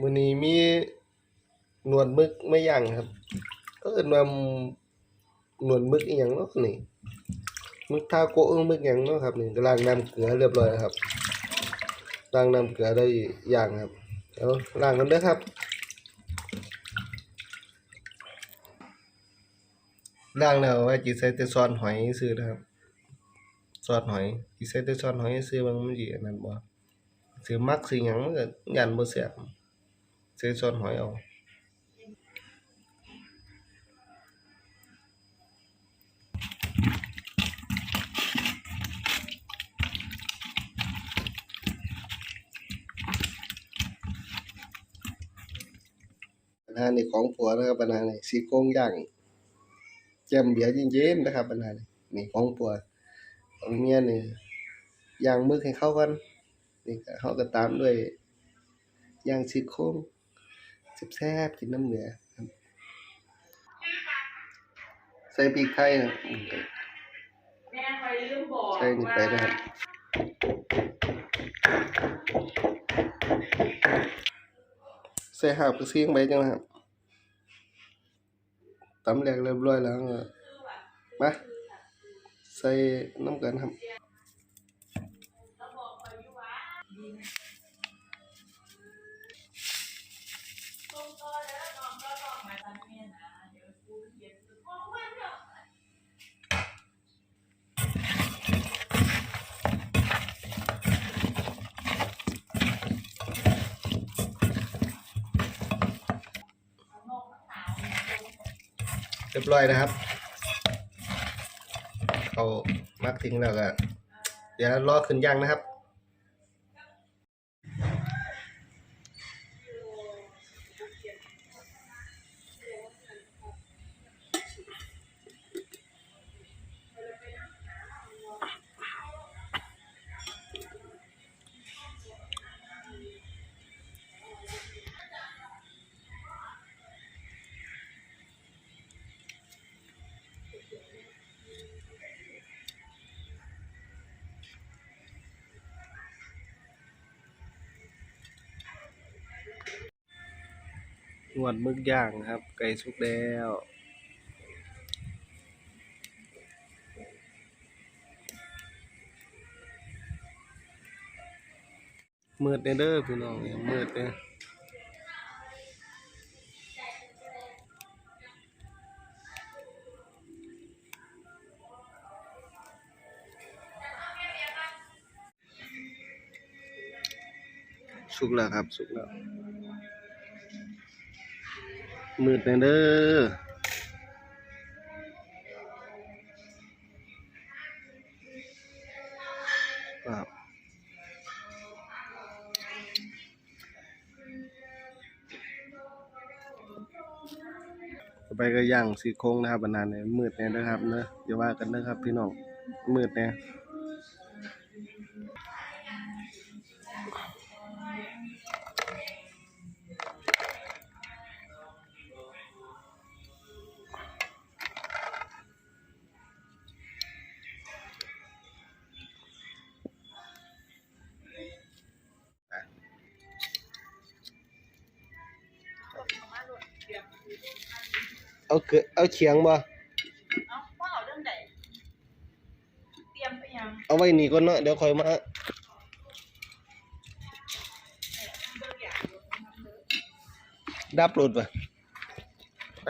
มือนี้มีหนวดมึกไม่ย่างครับก็เอิ้นว่าหนวดมึกอีหยังเนาะนี่หมึกทาโกเอิ้นหมึกหยังเนาะครับนี่ล้างน้ำเกลือเรียบร้อยครับล้างน้ำเกลือได้อย่างครับเดี๋ยวล้างกันด้อครับล้างแล้วไว้จิใส่แต่ซอสหอยซื่อนะครับซอสหอยจิใส่แต่ซอสหอยซื่อบางมันสิอันนั้นบ่สิมักสิหยังมันก็ยันบ่แซ่บ ใส่ซอสหอยเอาปัญหาในของผัวนะครับปัญหาในี่ซี่โครงย่างแจ่มเบียร์เย็นๆนะครับปัญหานี่นี่ของปัวของเมียนี่ย่างมึกให้เข้ากันนี่เขาก็ตามด้วยย่างซีโครง แซ่บๆกินน้ำเหนือครับใส่พริกไทยนะใส่นี่ไปนะครับใส่หาบกระเซียงไปจังนะครับตำแหลกเรียบร้อยแล้วมาใส่น้ำกันครับ รียบร้อยนะครับเอามักทิ้งแล้วก็เดี๋ยวรอขึ้นย่างนะครับ นวดมึกย่างครับ ไก่สุกแล้วมืดเด้อเด้อพี่น้องเมืดเด้อสุกแล้วครับ สุกแล้ว มืดแน่เด้อครับไปก็ย่างสีโครงนะครับบรรดาเนี่ยมืดแน่เด้อครับเนอะอย่าว่ากันเด้อครับ พี่น้องมืดแน่ เอาเกลือเอาเฉียงบ่เอาพ่อเอาเรื่องใดเตรียมไปยังเอาไว้นี่ก่อนเนาะเดี๋ยวค่อยมาดับรถป่ะไป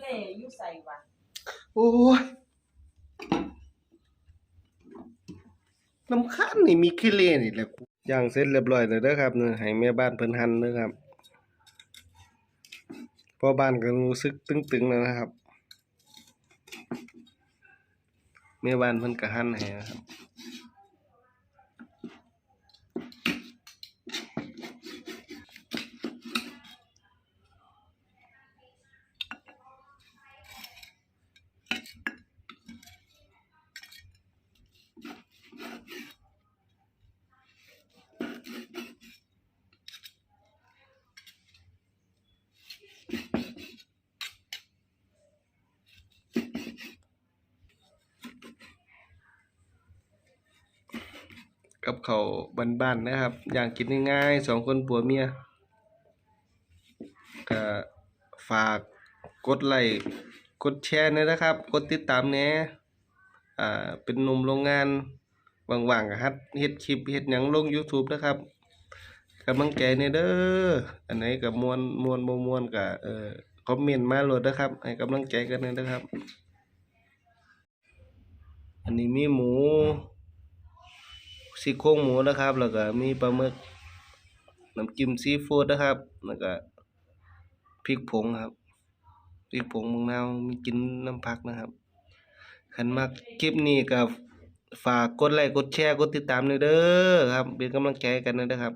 เล่อยู่ใส่วะโอ้ยลำคาญนี่มีขี้เล่นี่แหละกูย่างเสร็จเรียบร้อยแล้วเด้อครับเนี่ยให้แม่บ้านเพิ่นหั่นเด้อครับพ่อบ้านก็รู้สึกตึงๆแล้วนะครับแม่บ้านเพิ่นก็หั่นให้นะครับ กับเขาบ้านๆนะครับ อย่างกินง่ายๆสองคนผัวเมียก็ฝากกดไลค์กดแชร์นอยนะครับ กดติดตามแหน่อ่าเป็นหนุ่มโรงงานว่างๆก็ฮัดเฮ็ดคลิปเฮ็ดหยังลง YouTube นะครับกำลังใจในเด้ออันไหนก็ม่วนมวนบ่มวนก็เอ่อคอมเมนต์มาโหลดนะครับให้กำลังใจกันหนอยนะครับ อันนี้มีหมู ซี่โครงหมูนะครับ แล้วก็มีปลาหมึกน้ำจิ้มซีฟู้ดนะครับ แล้วก็พริกผงครับพริกผงมะนาวมีกินน้ำผักนะครับขันมากคลิปนี้ก็ฝากกดไลค์กดแชร์กดติดตามเลยเด้อครับ เป็นกำลังใจกันนะครับ